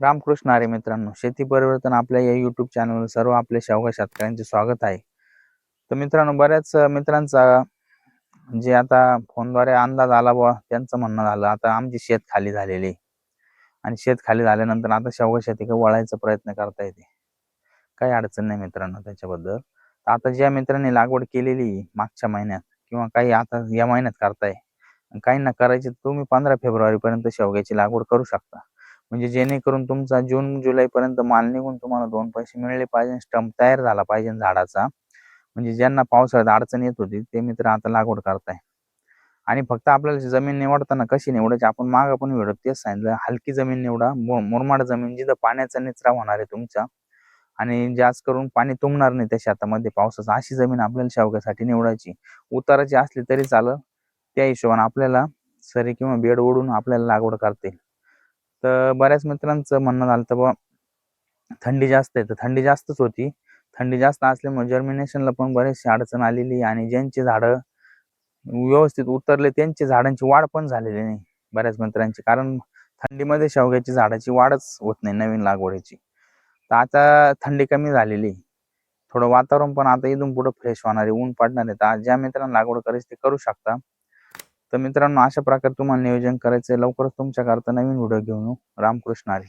रामकृष्ण आरे मित्रांनो शेती परिवर्तन आपल्या या युट्यूब चॅनलवर सर्व आपल्या शेवगा शेतकऱ्यांचे स्वागत आहे. तर मित्रांनो बऱ्याच मित्रांचा जे आता फोनद्वारे अंदाज आला बुवा त्यांचं म्हणणं झालं आता आमची शेत खाली झालेली आहे. आणि शेत खाली झाल्यानंतर आता शेवगा शेती वळायचा प्रयत्न करता येते. काही अडचण नाही मित्रांनो त्याच्याबद्दल. तर आता ज्या मित्रांनी लागवड केलेली मागच्या महिन्यात किंवा काही आता या महिन्यात करताय काही ना करायचे तुम्ही पंधरा फेब्रुवारी पर्यंत शेवग्याची लागवड करू शकता. म्हणजे जेणेकरून तुमचा जून जुलैपर्यंत माल निघून तुम्हाला दोन पैसे मिळले पाहिजे स्टंप तयार झाला पाहिजे झाडाचा. म्हणजे ज्यांना पावसाळ्यात अडचण येत होती ते मित्र आता लागवड करताय. आणि फक्त आपल्याला जमीन निवडताना कशी निवडायची? आपण माग पण व्हिडिओ तेच सांगितलं हलकी जमीन निवडा मुरमाड जमीन जिथं पाण्याचा निचरा होणार आहे तुमचा आणि जास्त करून पाणी तुंबणार नाही त्या शेतामध्ये पावसाचा अशी जमीन आपल्याला शेवग्यासाठी निवडायची. उताराची असली तरी चालेल त्या हिशोबाने आपल्याला सरी किंवा बेड ओढून आपल्याला लागवड करते तर बऱ्याच मित्रांचं म्हणणं झालं तर बा थंडी जास्त आहे. तर थंडी जास्तच होती. थंडी जास्त असल्यामुळे जर्मिनेशनला पण बरेचशी अडचण आलेली आणि ज्यांची झाडं व्यवस्थित उतरले त्यांची झाडांची वाढ पण झालेली नाही बऱ्याच मित्रांची. कारण थंडीमध्ये शेवग्याची झाडाची वाढच होत नाही नवीन लागवडीची. तर आता थंडी कमी झालेली आहे. थोडं वातावरण पण आता इथून पुढे फ्रेश होणार आहे ऊन पडणार आहे. तर ज्या मित्रांना लागवड करायची ते करू शकता. तर मित्रांनो अशा प्रकारे तुम्हाला नियोजन करायचं लवकरच तुमच्याकरता नवीन व्हिडिओ घेऊन येऊ. रामकृष्ण हरी